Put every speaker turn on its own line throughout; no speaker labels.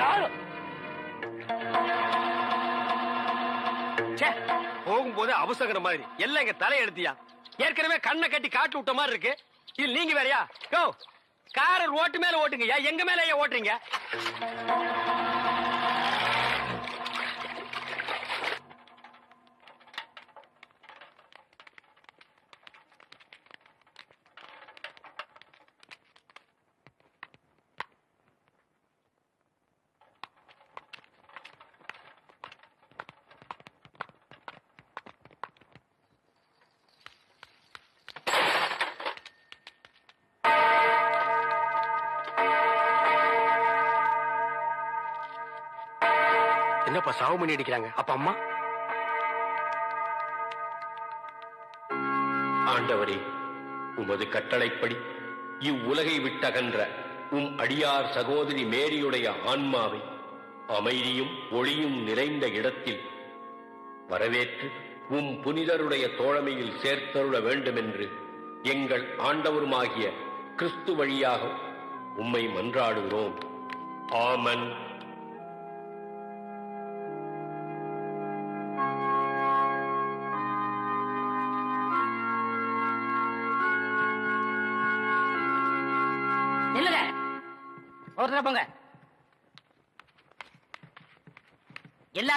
யாரு?
போகும்போது அவசங்கிற மாதிரி. எல்லாம் எங்க தலையெடுத்தியா ஏற்கனவே கண்ணை கட்டி காட்டு விட்ட மாதிரி இருக்கு. இது நீங்க வேறயா? கோ. கார ஓட்டு மேல ஓட்டுங்கய்யா எங்க மேல ஏன் ஓட்டுறீங்க? என்னப்பா சாவு பண்ணி அடிக்கிறாங்க? அப்ப அம்மா?
ஆண்டவரே உமது கட்டளைப்படி இவ்வுலகை விட்டகன்ற உம் அடியார் சகோதரி மேரியுடைய ஆன்மாவை அமைதியும் ஒளியும் நிறைந்த இடத்தில் வரவேற்று உம் புனிதருடைய தோழமையில் சேர்த்தருள வேண்டுமென்று எங்கள் ஆண்டவருமாகிய கிறிஸ்து வழியாக உம்மை மன்றாடுகிறோம். ஆமன்.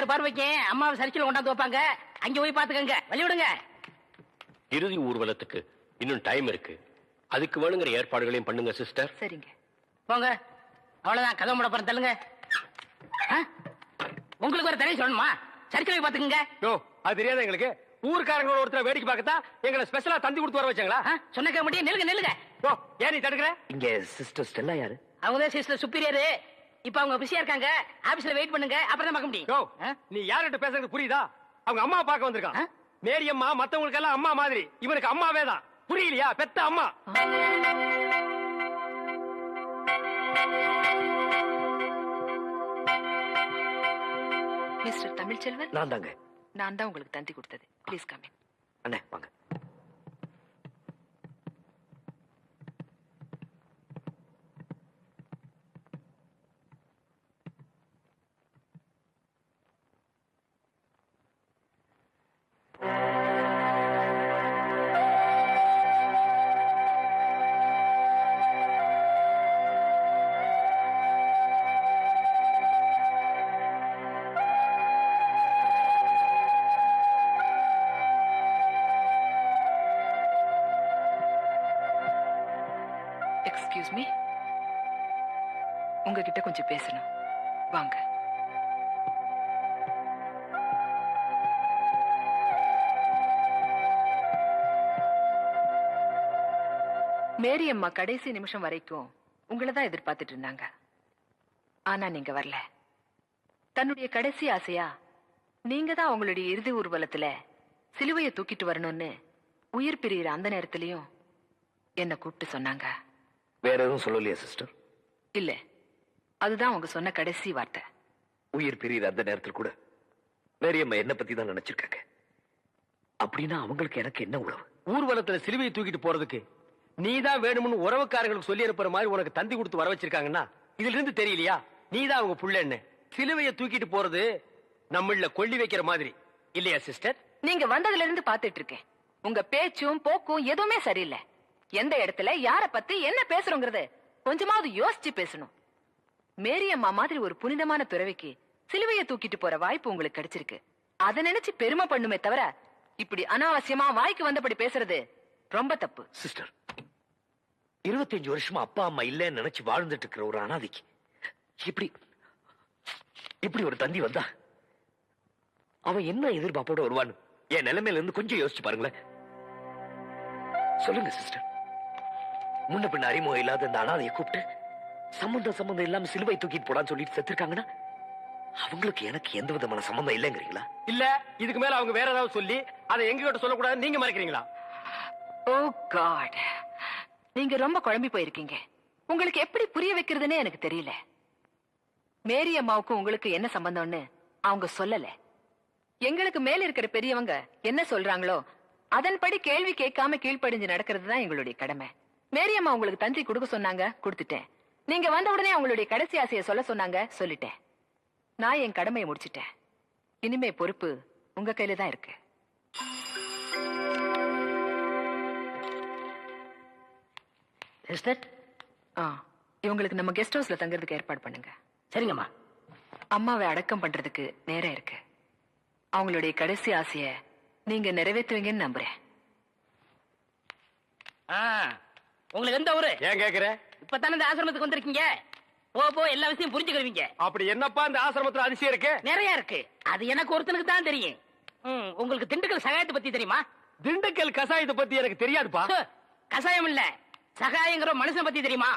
எல்லாரும் பார்வைக்கு அம்மாவை சரிச்சில் கொண்டாந்து வைப்பாங்க. அங்க போய் பாத்துக்கங்க வழி விடுங்க
இறுதி ஊர்வலத்துக்கு இன்னும் டைம் இருக்கு. அதுக்கு வேணுங்கிற ஏற்பாடுகளையும் பண்ணுங்க சிஸ்டர்
சரிங்க.
போங்க. அவ்வளவுதான். கதவு மூட போற தள்ளுங்க? உங்களுக்கு ஒரு தனி சொல்லணுமா? சரிச்சில் போய் பாத்துக்கங்க
யோ அது தெரியாத எங்களுக்கு? ஊர்க்காரங்களோட ஒருத்தர் வேடிக்கை பார்க்கத்தா எங்களை ஸ்பெஷலா தந்தி கொடுத்து வர வச்சாங்களா?
ஆ? சொன்ன கேட்க முடியும். நில்லுங்க நில்லுங்க.
யோ ஏன் நீ தடுக்கிற?
இங்க சிஸ்டர் ஸ்டெல்லா யாரு?
அவங்க தான் சிஸ்டர் சுப்பீரியர் இப்ப அவங்க பிஸியா இருக்காங்க ஆபீஸ்ல வெயிட் பண்ணுங்க அப்புறம் தான் பார்க்க முடியும்?
நீ யார்கிட்ட பேசுறது புரியுதா? அவங்க அம்மா பார்க்க வந்திருக்கான்? மேரி அம்மா மத்தவங்களுக்கு எல்லாம் அம்மா மாதிரி. இவனுக்கு அம்மாவே தான் புரியலையா? பெத்த அம்மா.
மிஸ்டர் தமிழ்ச்செல்வன்?
நான் தாங்க.
நான் தான் உங்களுக்கு தந்தி கொடுத்தது. ப்ளீஸ் கம்
அண்ணே வாங்க.
எக்ஸ்கியூஸ் மீ உங்ககிட்ட கொஞ்சம் பேசணும். வாங்க. மேரி அம்மா கடைசி நிமிஷம் வரைக்கும் உங்களை தான் எதிர்பார்த்துட்டு இருந்தாங்க. ஆனா நீங்க வரல. தன்னுடைய கடைசி ஆசையா நீங்க தான் அவங்களுடைய இறுதி ஊர்வலத்துல சிலுவையை தூக்கிட்டு வரணும்னு உயிர் பிரியிற அந்த நேரத்திலையும் என்ன கூப்பிட்டு சொன்னாங்க.
வேற எதுவும் சொல்லலையா சிஸ்டர்
இல்ல. அதுதான் அவங்க சொன்ன கடைசி வார்த்தை.
உயிர் பிரியிற அந்த நேரத்தில் கூட மேரியம்மா என்ன பத்தி தான் நினைச்சிருக்காங்க? அப்படின்னா அவங்களுக்கு எனக்கு என்ன உறவு?
ஊர்வலத்துல சிலுவையை தூக்கிட்டு போறதுக்கு நீதான் வேணும்னு உறவுக்காரங்களுக்கு சொல்லி அனுப்புற மாதிரி உனக்கு தந்தி கொடுத்து வர வச்சிருக்காங்கன்னா இதுல இருந்து தெரியலையா? நீதான் அவங்க புள்ளன்னு. சிலுவையை தூக்கிட்டு போறது நம்மள கொள்ளி வைக்கிற மாதிரி. இல்லையா சிஸ்டர்
நீங்க வந்ததுல இருந்து பாத்துட்டு இருக்கேன். உங்க பேச்சும் போக்கும் எதுவுமே சரியில்லை. எந்த இடத்துல யார பத்தி என்ன பேசுறோங்கிறது கொஞ்சமாவது யோசிச்சு பேசணும். மேரி அம்மா மாதிரி ஒரு புனிதமான துறவிக்கு சிலுவைய தூக்கிட்டு போற வாய்ப்பு உங்களுக்கு கிடைச்சிருக்கு. அத நினைச்சு பெருமை பண்ணுமே தவிர இப்படி அனாவசியமா வாய்க்கு வந்தபடி பேசுறது ரொம்ப தப்பு.
சிஸ்டர் இருபத்தஞ்சு வருஷமா அப்பா அம்மா இல்லைன்னு நினைச்சு வாழ்ந்துட்டு இருக்கிற ஒரு அனாதைக்கு இப்படி இப்படி ஒரு தந்தி வந்தா அவன் என்ன எதிர்பார்ப்போட வருவான்னு என் நிலைமையில இருந்து கொஞ்சம் யோசிச்சு பாருங்களேன். சொல்லுங்க சிஸ்டர். முன்ன பின்ன அறிமுகம் இல்லாத இந்த அனாதையை கூப்பிட்டு சம்பந்தம் சம்பந்தம் இல்லாம சிலுவை தூக்கிட்டு போடான்னு சொல்லிட்டு செத்துருக்காங்கன்னா அவங்களுக்கு எனக்கு எந்த விதமான சம்பந்தம் இல்லைங்கிறீங்களா?
இல்ல இதுக்கு மேல அவங்க வேற ஏதாவது சொல்லி அதை எங்க கிட்ட சொல்லக்கூடாது நீங்க மறைக்கிறீங்களா?
ஓ காட். நீங்க ரொம்ப குழம்பி போயிருக்கீங்க. உங்களுக்கு எப்படி புரிய வைக்கிறதுனே எனக்கு தெரியல. மேரி அம்மாவுக்கும் உங்களுக்கு என்ன சம்பந்தம்னு அவங்க சொல்லல. எங்களுக்கு மேல இருக்கிற பெரியவங்க என்ன சொல்றாங்களோ அதன்படி கேள்வி கேட்காம கீழ்ப்படிஞ்சு நடக்கிறது தான் எங்களுடைய கடமை. மேரியம்மா உங்களுக்கு தந்தி கொடுக்க சொன்னாங்க கொடுத்துட்டேன். நீங்க வந்த உடனே அவங்களுடைய கடைசி ஆசையை சொல்ல சொன்னாங்க சொல்லிட்டேன். நான் என் கடமையை முடிச்சிட்டேன். இனிமே பொறுப்பு உங்க கையில தான் இருக்கு. ஆ இவங்களுக்கு நம்ம கெஸ்ட் ஹவுஸ்ல தங்குறதுக்கு ஏற்பாடு பண்ணுங்க.
சரிங்கம்மா.
அம்மாவை அடக்கம் பண்றதுக்கு நேரம் இருக்கு. அவங்களுடைய கடைசி ஆசைய நீங்க நிறைவேற்றுவீங்கன்னு நம்புறேன்.
ஆ உங்களுக்கு எந்த ஊரு?
ஏன் கேக்குற?
இப்பதானே இந்த ஆசிரமத்துக்கு வந்திருக்கீங்க. போ போ எல்லா விஷயம் புரிஞ்சுக்கிருவீங்க
அப்படி என்னப்பா இந்த ஆசிரமத்துல அதிசயம் இருக்கு?
நிறைய இருக்கு. அது எனக்கு ஒருத்தனுக்கு தான் தெரியும். ம், உங்களுக்கு திண்டுக்கல் சகாயத்தை பத்தி தெரியுமா?
திண்டுக்கல் கசாயத்தை பத்தி எனக்கு தெரியாதுப்பா.
கசாயம் இல்ல. சகாயங்கிற மனுஷன் பத்தி தெரியுமா?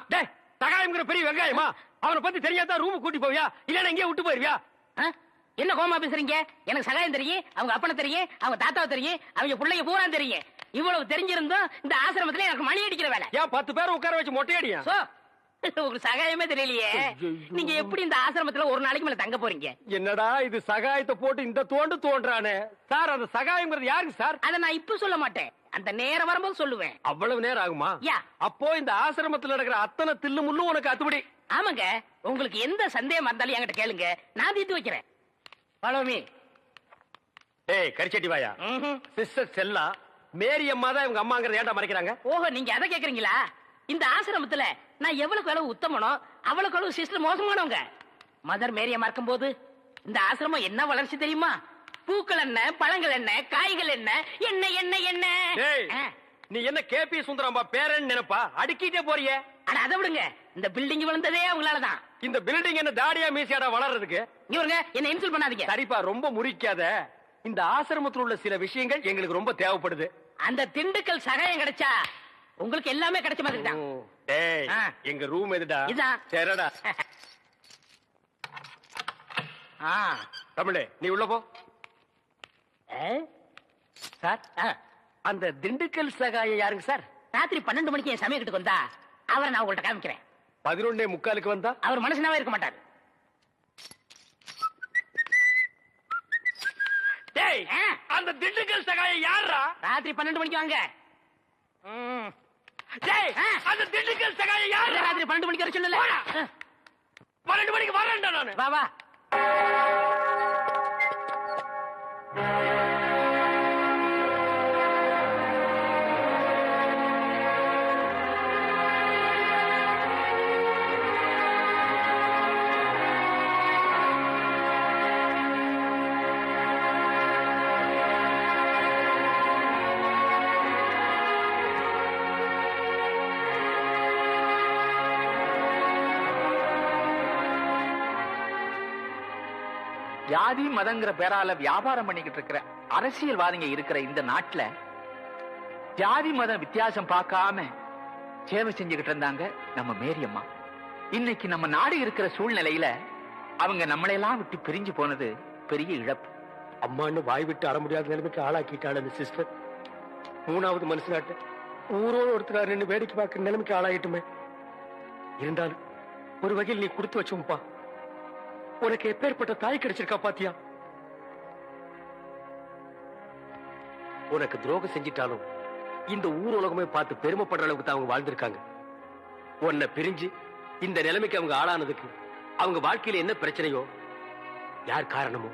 சகாயம்ங்கிற பெரிய வெங்காயமா? அவனை பத்தி தெரியாதா ரூம் கூட்டி போவியா? இல்லன்னா எங்கேயே விட்டு போயிருவியா?
என்ன கோமா பேசுறீங்க? எனக்கு சகாயம் தெரியும் அவங்க அப்பனை தெரியும் அவங்க தாத்தாவை தெரியும் அவங்க பிள்ளைங்க பூரா தெரியும். இவ்வளவு தெரிஞ்சிருந்தும் இந்த ஆசிரமத்துல எனக்கு மணி அடிக்கிற வேலை.
ஏன் பத்து பேரை உட்கார வச்சு மொட்டையடியா
சோ உங்களுக்கு சகாயமே தெரியலையே. நீங்க எப்படி இந்த ஆசிரமத்துல ஒரு நாளைக்கு மேல தங்க போறீங்க?
என்னடா இது சகாயத்தை போட்டு இந்த தோண்டு தோன்றானே? சார் அந்த சகாயம்ங்கிறது யாருக்கு சார்?
அத நான் இப்ப சொல்ல மாட்டேன். அந்த நேரம் வரும்போது சொல்லுவேன்.
அவ்வளவு நேரம் ஆகுமா. அப்போ இந்த ஆசிரமத்துல நடக்கிற அத்தனை தில்லு முள்ளும் உனக்கு அத்துபடி
ஆமாங்க. உங்களுக்கு எந்த சந்தேகம் இருந்தாலும் என்கிட்ட கேளுங்க. நான் தீர்த்து வைக்கிறேன். me.
ஏய் கரிச்சட்டி வாயா. சிஸ்டர் செல்லா மேரி அம்மா தான் இவங்க அம்மாங்கிறத ஏன்டா மறைக்கிறாங்க?
ஓஹோ நீங்க அதை கேக்குறீங்களா? இந்த ஆசிரமத்துல நான் எவ்வளவுக்கு அளவு உத்தமனோ அவ்வளவுக்கு அளவு சிஸ்டர் மோசமானவங்க. மதர் மேரியமா இருக்கும்போது இந்த ஆசிரமம் என்ன வளர்ச்சி தெரியுமா? பூக்கள் என்ன பழங்கள் என்ன காய்கள் என்ன என்ன என்ன என்ன.
நீ என்ன கேபி சுந்தரம்பா பேரன் நினைப்பா? அடுக்கிட்டே போறியே.
அட அதை விடுங்க. இந்த பில்டிங் விழுந்ததே அவங்களாலதான்.
இந்த பில்டிங் என்ன தாடியா மீசியாடா வளர்றதுக்கு?
இவருங்க என்ன இன்சல்ட் பண்ணாதீங்க.
சரிப்பா ரொம்ப முறிக்காத. இந்த ஆசிரமத்தில் உள்ள சில விஷயங்கள் எங்களுக்கு ரொம்ப தேவைப்படுது.
அந்த திண்டுக்கல் சகாயம் கிடைச்சா உங்களுக்கு எல்லாமே கிடைச்ச மாதிரி தான்
டேய். எங்க ரூம் எதுடா
இதான்.
சரிடா
ஆ.
தமிழே நீ உள்ள போ? சார். அந்த திண்டுக்கல் சகாயம் யாருங்க சார்
ராத்திரி பன்னெண்டு மணிக்கு என் சமயக்கிட்டு வந்தா அவரை நான் உங்கள்ட்ட காமிக்கிறேன்
பதினொன்னே முக்காலுக்கு வந்தா
அவர் மனுஷனாவே இருக்க மாட்டார்
டேய்
ஆ.
அந்த திண்டுக்கல் சகாயம் யாரா
ராத்திரி பன்னெண்டு மணிக்கு வாங்க.
டேய். அந்த திண்டுக்கல்
இல்ல,
யாரா
ராத்திரி பன்னெண்டு மணிக்கு வர சொல்லல.
பன்னெண்டு மணிக்கு வரேன்டா நானு
வா வா
ஜாதி மதங்கிற பேரால வியாபாரம் பண்ணிக்கிட்டு இருக்கிற அரசியல்வாதிங்க இருக்கிற இந்த நாட்டுல ஜாதி மதம் வித்தியாசம் பார்க்காம சேவை செஞ்சுக்கிட்டு இருந்தாங்க நம்ம மேரியம்மா இன்னைக்கு நம்ம நாடு இருக்கிற சூழ்நிலையில அவங்க நம்மளையெல்லாம் விட்டு பிரிஞ்சு போனது பெரிய இழப்பு.
அம்மான்னு வாய் விட்டு அற முடியாத நிலைமைக்கு ஆளாக்கிட்டாள் அந்த சிஸ்டர். மூணாவது மனுஷனாட்டு ஊரோடு ஒருத்தர் நின்று வேடிக்கை பார்க்குற நிலைமைக்கு ஆளாயிட்டுமே. இருந்தாலும் ஒரு வகையில் நீ கொடுத்து வச்சோம்ப்பா. உனக்கு எப்பேற்பட்ட தாய் கிடைச்சிருக்கா பாத்தியா? உனக்கு துரோகம் செஞ்சிட்டாலும் இந்த ஊர் உலகமே பார்த்து பெருமைப்படுற அளவுக்கு தான் அவங்க வாழ்ந்திருக்காங்க. உன்னை பிரிஞ்சு இந்த நிலைமைக்கு அவங்க ஆளானதுக்கு அவங்க வாழ்க்கையில என்ன பிரச்சனையோ யார் காரணமோ?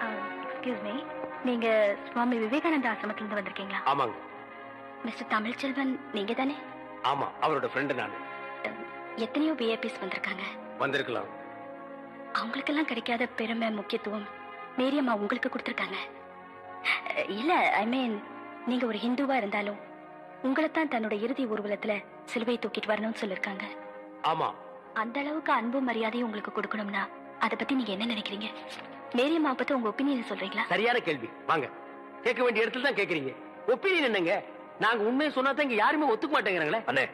Um, எக்ஸ்கியூஸ் மீ நீங்க சுவாமி விவேகானந்த ஆசிரமத்துல இருந்து வந்திருக்கீங்களா?
ஆமாங்க.
மிஸ்டர் தமிழ்ச்செல்வன் நீங்க தானே
ஆமா அவரோட ஃப்ரெண்டு நான்.
எத்தனையோ விஐபிஸ் வந்திருக்காங்க.
வந்திருக்கலாம்.
அவங்களுக்கெல்லாம் கிடைக்காத பெருமை முக்கியத்துவம் மேரியம்மா உங்களுக்கு கொடுத்துருக்காங்க. இல்ல ஐ மீன் நீங்க ஒரு ஹிந்துவா இருந்தாலும் உங்களைத்தான் தன்னோட இறுதி ஊர்வலத்துல சிலுவை தூக்கிட்டு வரணும்னு சொல்லிருக்காங்க.
ஆமா.
அந்த அளவுக்கு அன்பு மரியாதையும் உங்களுக்கு கொடுக்கணும்னா அதை பத்தி நீங்க என்ன நினைக்கிறீங்க? மேரியம்மா பத்தி உங்க ஒப்பீனியன் சொல்றீங்களா?
சரியான கேள்வி. வாங்க. கேட்க வேண்டிய இடத்துல தான் கேக்குறீங்க ஒப்பீனியன் என்னங்க? நாங்க உண்மையை சொன்னா தான் இங்க யாருமே ஒத்துக்க மாட்டேங்கிறாங்களே?
அண்ணே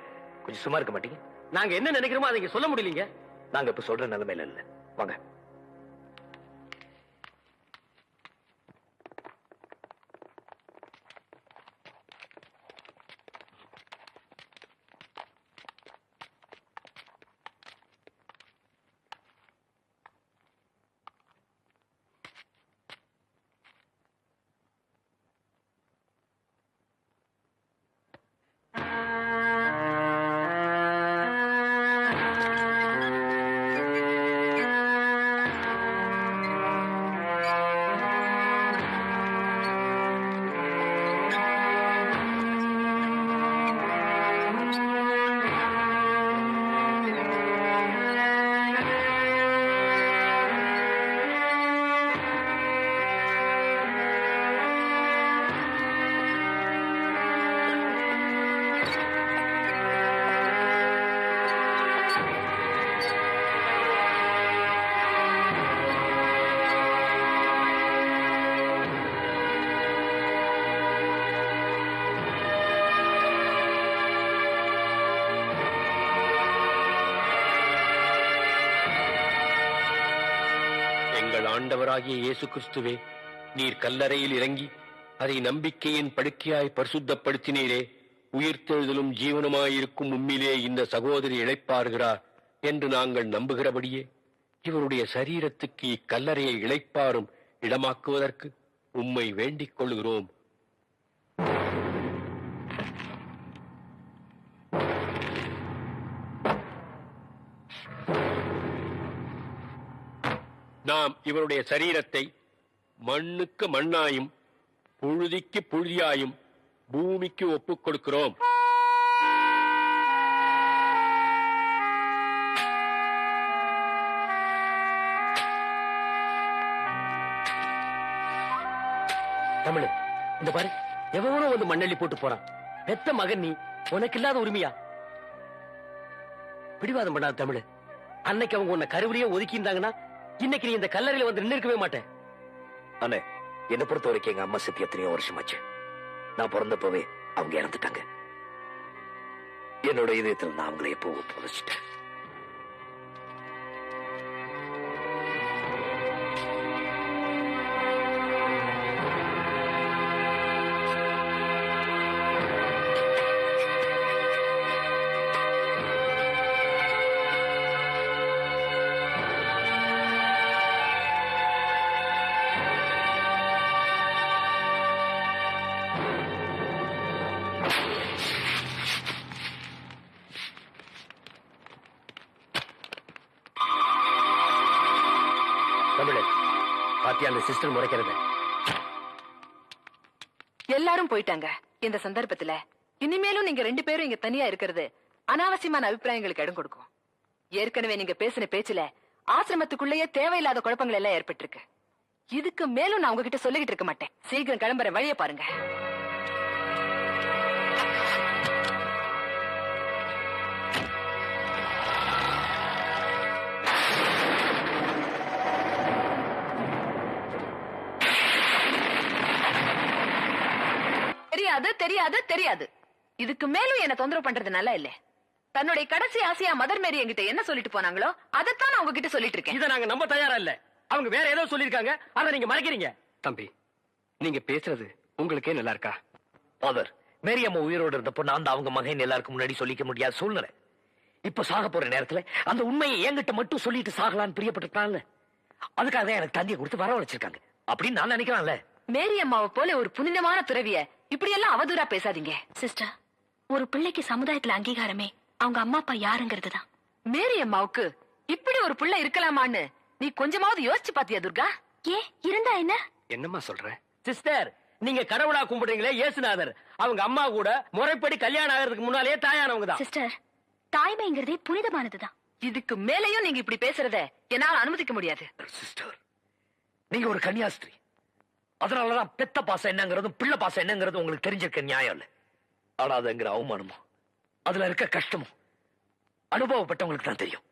கொஞ்சம் சும்மா இருக்க மாட்டீங்க.
நாங்க என்ன நினைக்கிறோமோ அதை இங்க சொல்ல முடியலீங்க.
நாங்க இப்ப சொல்ற நிலைமையில இல்ல. வாங்க.
எங்கள் ஆண்டவராகிய இயேசு கிறிஸ்துவே நீர் கல்லறையில் இறங்கி அதை நம்பிக்கையின் படுக்கையாய் பரிசுத்தப்படுத்தினீரே. உயிர்த்தெழுதலும் ஜீவனுமாயிருக்கும் உம்மிலே இந்த சகோதரி இளைப்பாறுகிறார் என்று நாங்கள் நம்புகிறபடியே இவருடைய சரீரத்துக்கு இக்கல்லறையை இழைப்பாரும் இடமாக்குவதற்கு உம்மை வேண்டிக் கொள்கிறோம். நாம் இவருடைய சரீரத்தை மண்ணுக்கு மண்ணாயும் புழுதிக்கு புழுதியாயும் பூமிக்கு ஒப்புக் கொடுக்கிறோம்.
தமிழ் இந்த பாரு. எவனோ வந்து மண்ணள்ளி போட்டு போறான். பெத்த மகன் நீ உனக்கு இல்லாத உரிமையா? பிடிவாதம் பண்ணாத தமிழ். அன்னைக்கு அவங்க உன்னை கருவிலேயே ஒதுக்கி இருந்தாங்கன்னா இன்னைக்கு நீ இந்த கல்லறையில வந்து நின்றுக்கவே இருக்கவே மாட்டேன்.
அண்ணே என்னை பொறுத்த வரைக்கும் எங்க அம்மா செத்து எத்தனையோ வருஷமாச்சு. நான் பிறந்தப்பவே அவங்க இறந்துட்டாங்க. என்னோட இதயத்தில் நான் அவங்களை எப்போ புதைச்சிட்டேன்.
அந்த சிஸ்டர் முறைக்கிறது?
எல்லாரும் போயிட்டாங்க இந்த சந்தர்ப்பத்துல. இனிமேலும் நீங்க ரெண்டு பேரும் இங்க தனியா இருக்கிறது அனாவசியமான அபிப்பிராயங்களுக்கு இடம் கொடுக்கும். ஏற்கனவே நீங்க பேசின பேச்சுல ஆசிரமத்துக்குள்ளேயே தேவையில்லாத குழப்பங்கள் எல்லாம் ஏற்பட்டிருக்கு. இதுக்கு மேலும் நான் உங்ககிட்ட சொல்லிக்கிட்டு இருக்க மாட்டேன். சீக்கிரம் கிளம்புற வழிய பாருங்க. தெரியாது தெரியாது தெரியாது. இதுக்கு மேலும் என்ன தொந்தரவு பண்றது நல்லா இல்ல. தன்னுடைய கடைசி ஆசையா மதர் மேரி என்கிட்ட என்ன சொல்லிட்டு போனாங்களோ அதைத்தான் நான் உங்ககிட்ட சொல்லிட்டு இருக்கேன்
இத நாங்க நம்ப தயாரா இல்ல. அவங்க வேற ஏதோ சொல்லிருக்காங்க அத நீங்க மறைக்கிறீங்க.
தம்பி நீங்க பேசுறது உங்களுக்கே நல்லா இருக்கா?
ஃபாதர் மேரி அம்மா உயிரோடு இருந்தப்போ நான் தான் அவங்க மகன் எல்லாருக்கும் முன்னாடி சொல்லிக்க முடியாத சூழ்நிலை. இப்ப சாக போற நேரத்துல அந்த உண்மையை என்கிட்ட மட்டும் சொல்லிட்டு சாகலான்னு பிரியப்பட்டிருக்கான்ல அதுக்காக தான் எனக்கு தந்தியை கொடுத்து வரவழைச்சிருக்காங்க. அப்படின்னு நான் நினைக்கிறான்ல
மேரி அம்மாவை போல ஒரு புனிதமான துறவிய இப்படி எல்லாம் அவதூறா பேசாதீங்க.
சிஸ்டர் ஒரு பிள்ளைக்கு சமுதாயத்துல அங்கீகாரமே அவங்க அம்மா அப்பா யாருங்கிறது தான்.
மேரி அம்மாவுக்கு இப்படி ஒரு புள்ள இருக்கலாமான்னு நீ கொஞ்சமாவது யோசிச்சு பாத்தியா துர்கா?
ஏன் இருந்தா என்ன?
என்னம்மா சொல்ற?
சிஸ்டர் நீங்க கடவுளா கும்பிடுறீங்களே இயேசுநாதர். அவங்க அம்மா கூட முறைப்படி கல்யாணம் ஆகிறதுக்கு முன்னாலேயே தாயானவங்க தான்.
சிஸ்டர் தாய்மைங்கிறதே புனிதமானதுதான்
இதுக்கு மேலையும் நீங்க இப்படி பேசுறத என்னால அனுமதிக்க முடியாது.
சிஸ்டர் நீங்க ஒரு கன்னியாஸ்திரி. அதனாலதான் பெத்த பாசம் என்னங்கிறதும் பிள்ளை பாசம் என்னங்கிறதும் உங்களுக்கு தெரிஞ்சிருக்க நியாயம் இல்ல. ஆனா அதுங்கிற அவமானமும் அதுல இருக்க கஷ்டமும் அனுபவப்பட்டவங்களுக்கு தான் தெரியும்.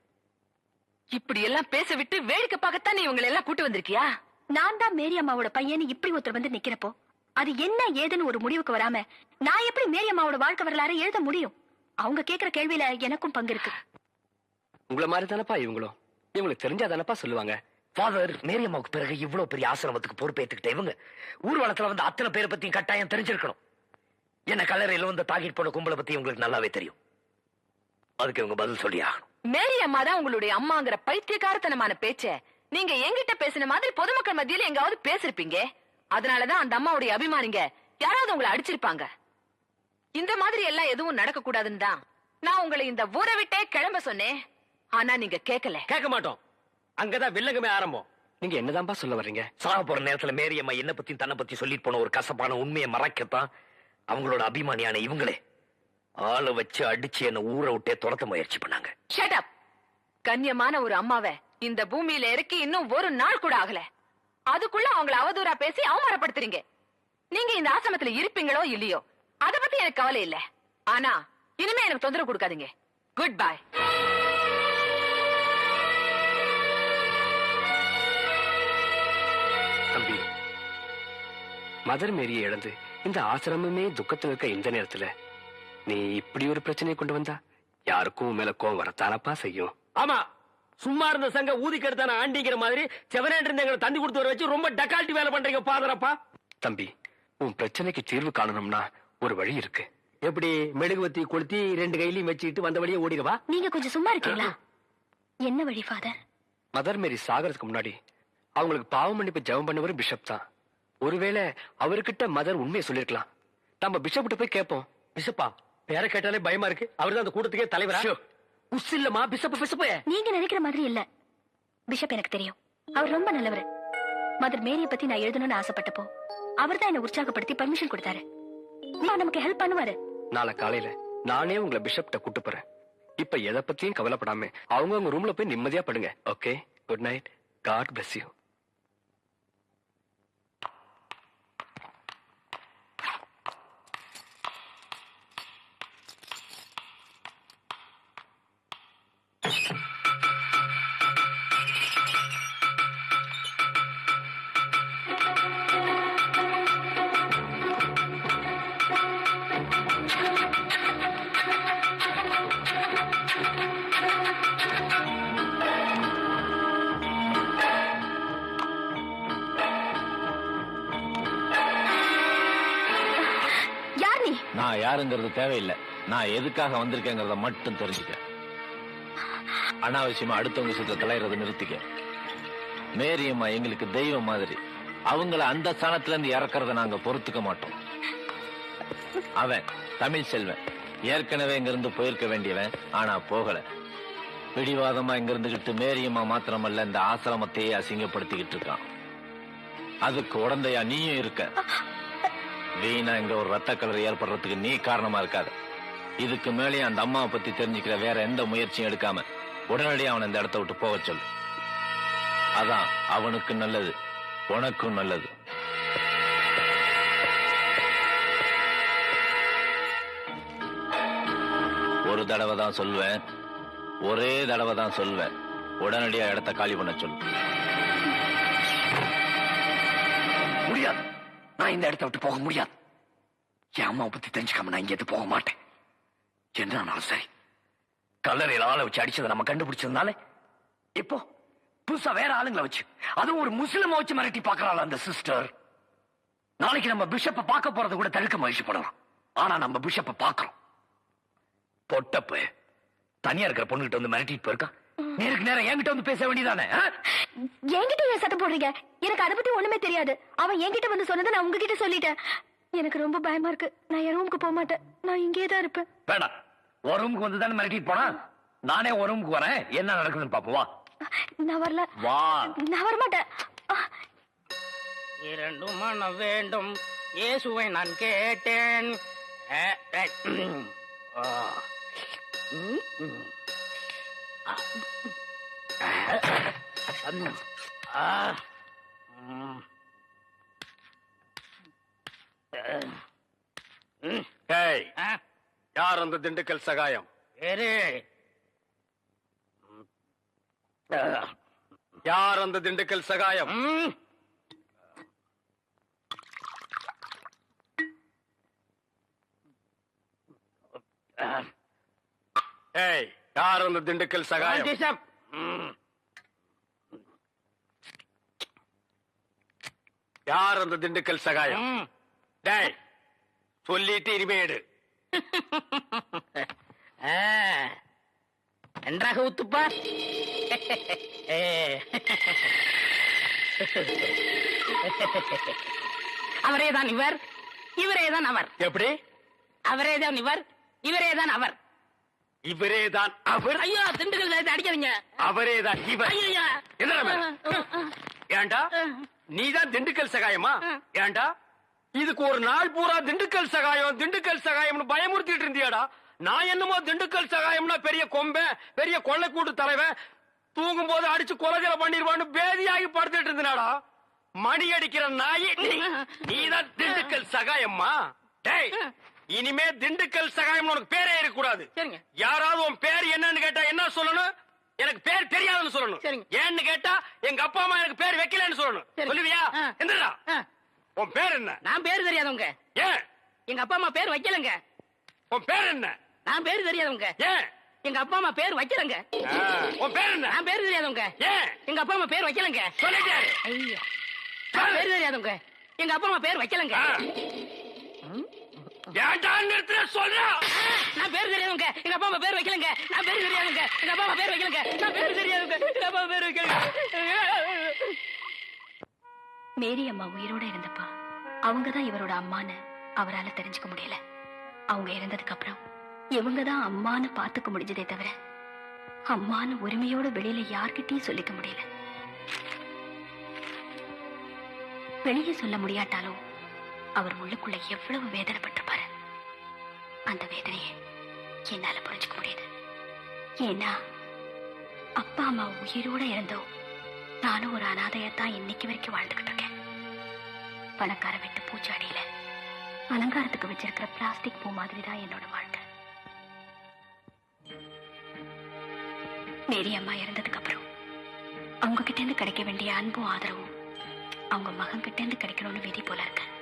இப்படி எல்லாம் பேச விட்டு வேடிக்கை பார்க்கத்தான் நீ இவங்களை எல்லாம் கூட்டு வந்திருக்கியா?
நான் தான் மேரி அம்மாவோட பையன் இப்படி ஒருத்தர் வந்து நிக்கிறப்போ அது என்ன ஏதுன்னு ஒரு முடிவுக்கு வராம நான் எப்படி மேரி அம்மாவோட வாழ்க்கை வரலாறு எழுத முடியும்? அவங்க கேக்குற கேள்வியில எனக்கும் பங்கு இருக்கு.
உங்கள மாதிரி தானப்பா இவங்களும்? இவங்களுக்கு தெரிஞ்சா தானப்பா சொல்லுவாங்க?
ஃபாதர் மேரியம்மாவுக்கு பிறகு இவ்வளவு பெரிய ஆசிரமத்துக்கு பொறுப்பேற்றுக்கிட்ட இவங்க. ஊர்வலத்துல வந்து அத்தனை பேரை பத்தியும் கட்டாயம் தெரிஞ்சிருக்கணும். என்ன கல்லறையில வந்து தாக்கிட்டு போன கும்பலை பத்தி உங்களுக்கு நல்லாவே தெரியும். அதுக்கு இவங்க பதில் சொல்லி ஆகணும்.
மேரி அம்மா தான் உங்களுடைய அம்மாங்கிற பைத்தியக்காரத்தனமான பேச்ச நீங்க என்கிட்ட பேசின மாதிரி பொதுமக்கள் மத்தியில எங்காவது பேசிருப்பீங்க. அதனாலதான் அந்த அம்மாவுடைய அபிமானிங்க யாராவது உங்களை அடிச்சிருப்பாங்க. இந்த மாதிரி எல்லாம் எதுவும் நடக்க கூடாதுன்னு தான் நான் உங்களை இந்த ஊரை விட்டே கிளம்ப சொன்னேன். ஆனா நீங்க கேட்கல.
கேட்க மாட்டோம். அங்கதான் வில்லங்கமே ஆரம்பம்.
நீங்க என்னதான்பா சொல்ல வர்றீங்க?
சாக போற நேரத்துல மேரியம்மா என்ன பத்தி தன்னை பத்தி சொல்லிட்டு போன ஒரு கசப்பான உண்மையை மறைக்கத்தான் அவங்களோட அபிமானியான இவங்களே ஆளை வச்சு அடிச்சு என்ன ஊரை விட்டே துரத்த முயற்சி பண்ணாங்க.
ஷட் அப் கண்ணியமான ஒரு அம்மாவை இந்த பூமியில இறக்கி இன்னும் ஒரு நாள் கூட ஆகல. அதுக்குள்ள அவங்கள அவதூறா பேசி அவமானப்படுத்துறீங்க. நீங்க இந்த ஆசிரமத்துல இருப்பீங்களோ இல்லையோ அத பத்தி எனக்கு கவலை இல்ல. ஆனா இனிமே எனக்கு தொந்தரவு கொடுக்காதீங்க. குட் பை
மதர் மேரியை இழந்து இந்த ஆசிரமமே துக்கத்துல இருக்க இந்த நேரத்துல நீ இப்படி ஒரு பிரச்சனையை கொண்டு வந்தா? யாருக்கும் மேல கோவம் வரத்தானப்பா செய்யும்?
ஆமா சும்மா இருந்த சங்க ஊதி கெடுத்தான ஆண்டிங்கிற மாதிரி செவனேட்டு இருந்து எங்களை தந்தி கொடுத்து வர வச்சு ரொம்ப டக்கால்ட்டி வேலை பண்றீங்க பாதரப்பா
தம்பி உன் பிரச்சனைக்கு தீர்வு காணணும்னா ஒரு வழி இருக்கு.
எப்படி மெழுகுவத்தி கொளுத்தி ரெண்டு கையிலையும் வச்சுக்கிட்டு வந்த வழியே ஓடிடுவா?
நீங்க கொஞ்சம் சும்மா இருக்கீங்களா? என்ன வழி ஃபாதர்?
மதர் மேரி சாகறதுக்கு முன்னாடி அவங்களுக்கு பாவ மன்னிப்பு ஜெபம் பண்ணவரும் பிஷப் தான். ஒருவேளை அவர்கிட்ட மதர் உண்மையை சொல்லிருக்கலாம். நம்ம பிஷப் கிட்ட போய் கேட்போம்.
பிசப்பா பேரை கேட்டாலே பயமா இருக்கு. அவர்தான் அந்த கூட்டத்துக்கே தலைவரா? உஸ் இல்லமா பிசப்பு பிசப்பு
நீங்க நினைக்கிற மாதிரி இல்ல. பிஷப் எனக்கு தெரியும். அவர் ரொம்ப நல்லவர். மதர் மேரிய பத்தி நான் எழுதணும்னு ஆசைப்பட்டப்போ அவர் தான் என்ன உற்சாகப்படுத்தி பர்மிஷன் கொடுத்தாரு. நமக்கு ஹெல்ப் பண்ணுவாரு.
நாளை காலையில நானே உங்களை பிஷப்ட கூட்டு போறேன். இப்ப எதை பத்தியும் கவலைப்படாம அவங்க அவங்க ரூம்ல போய் நிம்மதியா படுங்க. Okay good night God bless you
யாருங்கிறது தேவையில்லை. நான் எதுக்காக வந்திருக்கேங்கிறத மட்டும் தெரிஞ்சுக்க அனாவசியமா அடுத்தவங்க விஷயத்துல தலையிறத நிறுத்திக்க மேரியம்மா எங்களுக்கு தெய்வம் மாதிரி. அவங்கள அந்த ஸ்தானத்துல இருந்து இறக்கறத நாங்க பொறுத்துக்க மாட்டோம். அவன் தமிழ் செல்வன். ஏற்கனவே இங்கிருந்து போயிருக்க வேண்டியவன் ஆனா போகல. பிடிவாதமா இங்கிருந்துகிட்டு மேரியம்மா மாத்திரமல்ல இந்த ஆசிரமத்தையே அசிங்கப்படுத்திக்கிட்டு இருக்கான். அதுக்கு உடந்தையா நீயும் இருக்க. வீணா இங்க ஒரு ரத்த கலர் ஏற்படுறதுக்கு நீ காரணமா இருக்காது. இதுக்கு மேலே அந்த அம்மாவை பத்தி தெரிஞ்சுக்கிற வேற எந்த முயற்சியும் எடுக்காம உடனடியாக அவனை இந்த இடத்த விட்டு போக சொல்லு. அதான் அவனுக்கு நல்லது உனக்கும் நல்லது. ஒரு தடவை தான் சொல்வேன் ஒரே தடவை தான் சொல்வேன். உடனடியா இடத்த காலி பண்ண சொல்லு.
நான் இந்த இடத்த விட்டு போக முடியாது. என் அம்மாவை பத்தி தெரிஞ்சுக்காம நான் இங்க போக மாட்டேன். என்னாலும் சரி. கல்லறையில் ஆளை வச்சு அடிச்சதை நம்ம கண்டுபிடிச்சதுனால இப்போ புதுசா வேற ஆளுங்களை வச்சு அதுவும் ஒரு முஸ்லிம வச்சு மிரட்டி பாக்குறாள் அந்த சிஸ்டர் நாளைக்கு நம்ம பிஷப்ப பார்க்க போறதை கூட தடுக்க முயற்சி பண்ணலாம். ஆனா நம்ம பிஷப்ப பாக்குறோம் பொட்டப்பு தனியா இருக்கிற பொண்ணுகிட்ட வந்து மிரட்டிட்டு போயிருக்கா? நேருக்கு நேரம் என்கிட்ட வந்து பேச வேண்டியதானே?
என்கிட்ட ஏன் சத்தம் போடுறீங்க? எனக்கு அதை பத்தி ஒண்ணுமே தெரியாது. அவன் என்கிட்ட வந்து சொன்னதை நான் உங்ககிட்ட சொல்லிட்டேன். எனக்கு ரொம்ப பயமா இருக்கு. நான் என் ரூமுக்கு போக மாட்டேன். நான் இங்கேயே தான் இருப்பேன்.
வேண்டாம் ஒரு ரூமுக்கு வந்து தானே மிரட்டிட்டு போனா? நானே ஒரு ரூமுக்கு வரேன். என்ன நடக்குதுன்னு பாப்போம் வா.
நான் வரல.
வா.
நான் வரமாட்டேன். ஆ,
இரண்டு மனம் வேண்டும். இயேசுவை நான் கேட்டேன்.
ஏய். யார் அந்த திண்டுக்கல் சகாயம். யார் அந்த திண்டுக்கல் சகாயம். ஏய் யார் அந்த திண்டுக்கல் சகாயம். யார் அந்த திண்டுக்கல் சகாயம். டேய் சொல்லிட்டு இனிமேடு.
நன்றாக ஊத்துப்பா. அவரேதான் இவர் இவரேதான் அவர்
எப்படி
அவரேதான் இவர் இவரேதான் அவர்
இவரேதான் அவர்.
ஐயோ திண்டுக்கல் சேர்த்து அடிக்காதீங்க.
அவரேதான் இவர்.
ஐயோ?
ஏன்டா நீதான் திண்டுக்கல் சகாயமா? ஏன்டா இதுக்கு ஒரு நாள் பூரா திண்டுக்கல் சகாயம் திண்டுக்கல் சகாயம்னு பயமுறுத்திட்டு இருந்தியாடா. நான் என்னமோ திண்டுக்கல் சகாயம்னா பெரிய கொம்பன் பெரிய கொள்ளைக்கூட்டு தலைவன் தூங்கும் போது அடிச்சு கொலைகளை பண்ணிடுவான்னு பேதியாகி படுத்துட்டு இருந்தனாடா. மணி அடிக்கிற நாய் நீ- நீதான் திண்டுக்கல் சகாயம்மா? டேய் இனிமே திண்டுக்கல் சகாயம் உனக்கு பேரே இருக்கக்கூடாது.
சரிங்க.
யாராவது உன் பேர் என்னன்னு கேட்டா என்ன சொல்லணும்? எனக்கு பேர் தெரியாதுன்னு சொல்லணும்.
சரிங்க.
ஏன்னு கேட்டா எங்க அப்பா அம்மா எனக்கு பேர் வைக்கலன்னு சொல்லணும். சொல்லுவியா. எந்திரா. உன் பேர் என்ன?
நான் பேர் தெரியாதவங்க.
ஏன்?
எங்க அப்பா அம்மா பேர் வைக்கலங்க.
உன் பேர் என்ன?
நான் பேர் தெரியாதவங்க.
ஏன்?
எங்க அப்பா அம்மா பேர் வைக்கலங்க.
உன் பேர் என்ன?
நான் பேர் தெரியாதவங்க.
ஏன்?
எங்க அப்பா அம்மா பேர் வைக்கலங்க.
சொல்லிட்டாரு
ஐயா. பேர் தெரியாதவங்க. எங்க அப்பா அம்மா பேர் வைக்கலங்க. நான் பேர் தெரியாதவங்க எங்க அப்பா அம்மா பேர் வைக்கலங்க. நான் பேர் தெரியாதவங்க எங்க அப்பா அம்மா பேர் வைக்கலங்க. நான் பேர் தெரியாதவங்க எங்க அப்பா பேர் வைக்கலங்க.
மேரி அம்மா உயிரோட இருந்தப்ப. அவங்க தான் இவரோட அம்மான்னு அவரால தெரிஞ்சுக்க முடியல. அவங்க இறந்ததுக்கு அப்புறம் இவங்க தான் அம்மான்னு பாத்துக்க முடிஞ்சதே தவிர அம்மான்னு உரிமையோட வெளியில யார்கிட்டயும் சொல்லிக்க முடியல. வெளியே சொல்ல முடியாட்டாலும் அவர் உள்ளுக்குள்ள எவ்வளவு வேதனைப்பட்டிருப்பாரு அந்த வேதனையை என்னால புரிஞ்சுக்க முடியுது. ஏன்னா அப்பா அம்மா உயிரோட இருந்தோம் நானும் ஒரு அனாதையத்தான் இன்னைக்கு வரைக்கும் வாழ்ந்துகிட்டு இருக்கேன். பணக்கார வெட்டு பூச்சாடியில அலங்காரத்துக்கு வச்சிருக்கிற பிளாஸ்டிக் பூ மாதிரி தான் என்னோட வாழ்க்கை. மேரி அம்மா இறந்ததுக்கு அப்புறம் அவங்க கிட்ட இருந்து கிடைக்க வேண்டிய அன்பும் ஆதரவும் அவங்க மகன் கிட்ட இருந்து கிடைக்கணும்னு விதி போல இருக்கேன்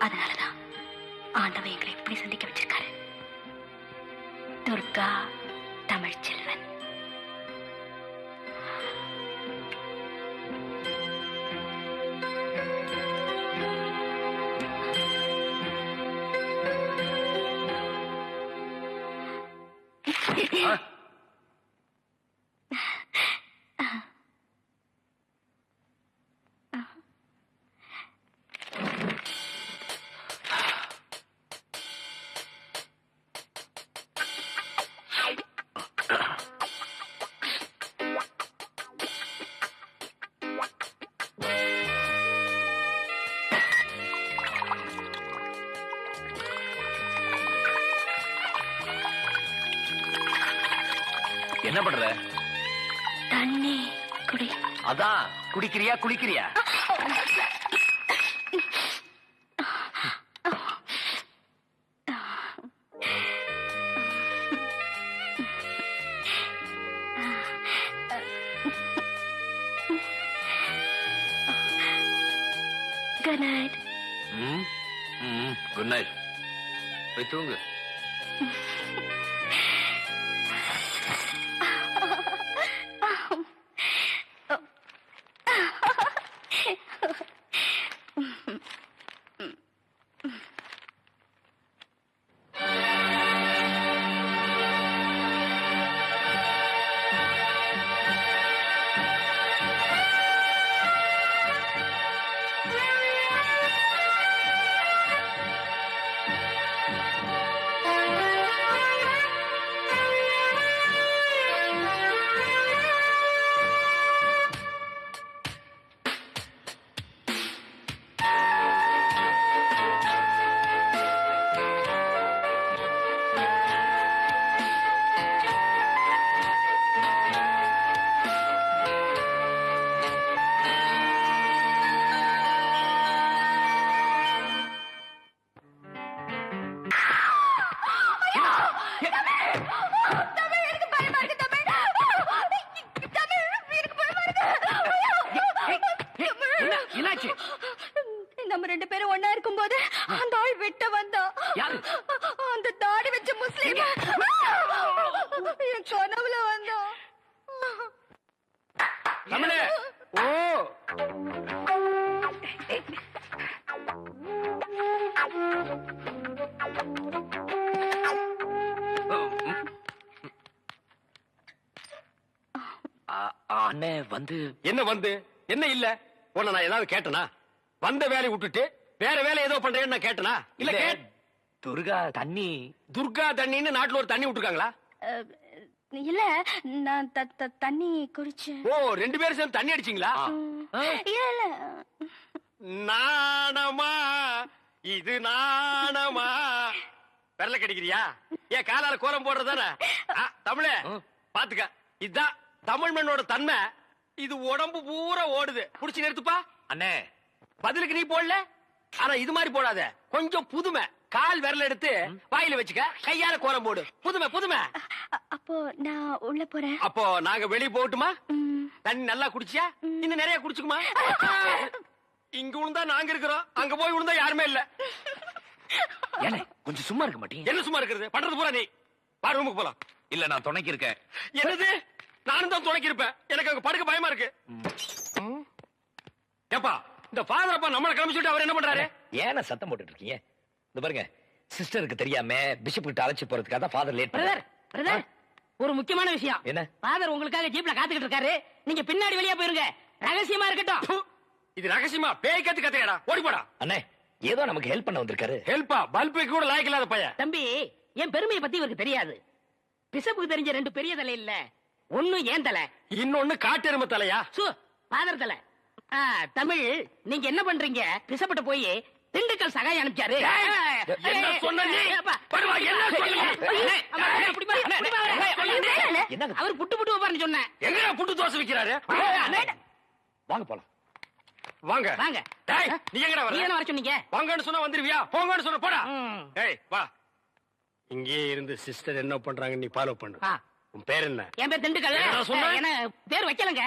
அதனாலதான் ஆண்டவன் எங்களை இப்படி சந்திக்க வச்சிருக்காரு. துர்கா தமிழ்ச்செல்வன்.
என்ன பண்ற?
தண்ணி குடி.
அதான் குடிக்கிறியா குளிக்கிறியா?
வந்து
என்ன இல்ல? உன்னை நான் ஏதாவது கேட்டனா? வந்த வேலையை விட்டுட்டு வேற வேலை ஏதோ பண்றேன்னு நான் கேட்டனா? இல்ல
துர்கா தண்ணி.
துர்கா தண்ணின்னு நாட்டுல ஒரு தண்ணி விட்டுருக்காங்களா?
இல்ல நான் தண்ணி குடிச்சேன்
ஓ ரெண்டு பேரும் சேர்ந்து தண்ணி அடிச்சீங்களா?
இல்ல
நாணமா? இது நாணமா? விரல கடிக்கிறியா? ஏன் காலால கோலம் போடுறதானே தமிழே பாத்துக்க. இதுதான் தமிழ் மண்ணோட தன்மை. இது உடம்பு பூரா ஓடுது. புடிச்சு நிறுத்துப்பா.
அண்ணே.
பதிலுக்கு நீ போடல? ஆனா இது மாதிரி போடாத. கொஞ்சம் புதுமை. கால் விரல் எடுத்து வாயில வச்சுக்க. கையால கோலம் போடு. புதுமை புதுமை.
அப்போ நான் உள்ள போறேன்.
அப்போ நாங்க வெளிய போகட்டுமா?
ம்.
தண்ணி நல்லா குடிச்சியா? இன்னும் நிறைய குடிச்சுக்குமா? இங்க விழுந்தா நாங்க இருக்கிறோம். அங்க போய் விழுந்தா யாருமே இல்ல.
கொஞ்சம் சும்மா இருக்க மாட்டீங்க.
என்ன சும்மா இருக்கிறது? பண்றது பூரா நீ. வா ரூமுக்கு போலாம்.
இல்ல நான் துணைக்கு இருக்கேன்.
என்னது? நானும் தான் துணைக்கி இருப்பேன். எனக்கு அங்க படுக்க பயமா இருக்கு. ஏப்பா இந்த ஃபாதர் அப்பா நம்மள கிளம்பி சொல்லிட்டு அவர் என்ன பண்றாரு?
ஏன சத்தம் போட்டுட்டு இருக்கீங்க. இந்த பாருங்க சிஸ்டருக்கு தெரியாம பிஷப் கிட்ட அழைச்சு போறதுக்காக தான் ஃபாதர் லேட்
பிரதர் பிரதர் ஒரு முக்கியமான விஷயம்.
என்ன?
ஃபாதர் உங்களுக்காக ஜீப்ல காத்துக்கிட்டு இருக்காரு. நீங்க பின்னாடி வெளியே போயிருங்க. ரகசியமா இருக்கட்டும்.
இது ரகசியமா? பேய் கத்து கத்துக்கடா. ஓடி போடா.
அண்ணே ஏதோ நமக்கு ஹெல்ப் பண்ண வந்திருக்காரு.
ஹெல்ப்பா பல்பு கூட லாய்க்கு இல்லாத பையன்.
தம்பி என் பெருமையை பத்தி இவருக்கு தெரியாது. பிசப்புக்கு தெரிஞ்ச ரெண்டு பெரிய தலை இல்ல ஒண்ணு ஏன் தலை?
இன்னொன்னு காட்டெருமை தலையா?
சு ஃபாதர் தலை. ஆ, தமிழ் நீங்க என்ன பண்றீங்க? பிசப்பிட்ட போய் திண்டுக்கல் சகாய் அனுப்பிச்சாரு.
என்ன சொன்ன நீ? படுவா, என்ன சொன்ன நீ?
என்னங்க?
அவர் புட்டு புட்டு வைப்பாருன்னு சொன்னேன்.
எங்கடா புட்டு தோசை விக்கிறாரு?
வாங்க போலாம்.
வாங்க.
வாங்க.
டேய் நீ எங்கடா
நீ
வர
வர சொன்னீங்க?
வாங்கன்னு சொன்னா வந்துருவியா? போங்கன்னு சொன்ன போடா. ஏய் வா. இங்கே இருந்து சிஸ்டர் என்ன பண்றாங்க நீ ஃபாலோ பண்ணு.
ஆ,
உன் பேர் என்ன?
என் பேர் திண்டுக்கல்
என்னடா சொன்ன?
என்ன பேர் வைக்கலங்க.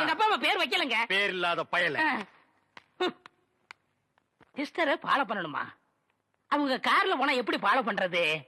எங்க அப்பா அம்மா பேர் வைக்கலங்க.
பேர் இல்லாத பயல.
சிஸ்டரை ஃபாலோ பண்ணணுமா? அவங்க கார்ல போனா எப்படி ஃபாலோ பண்றது?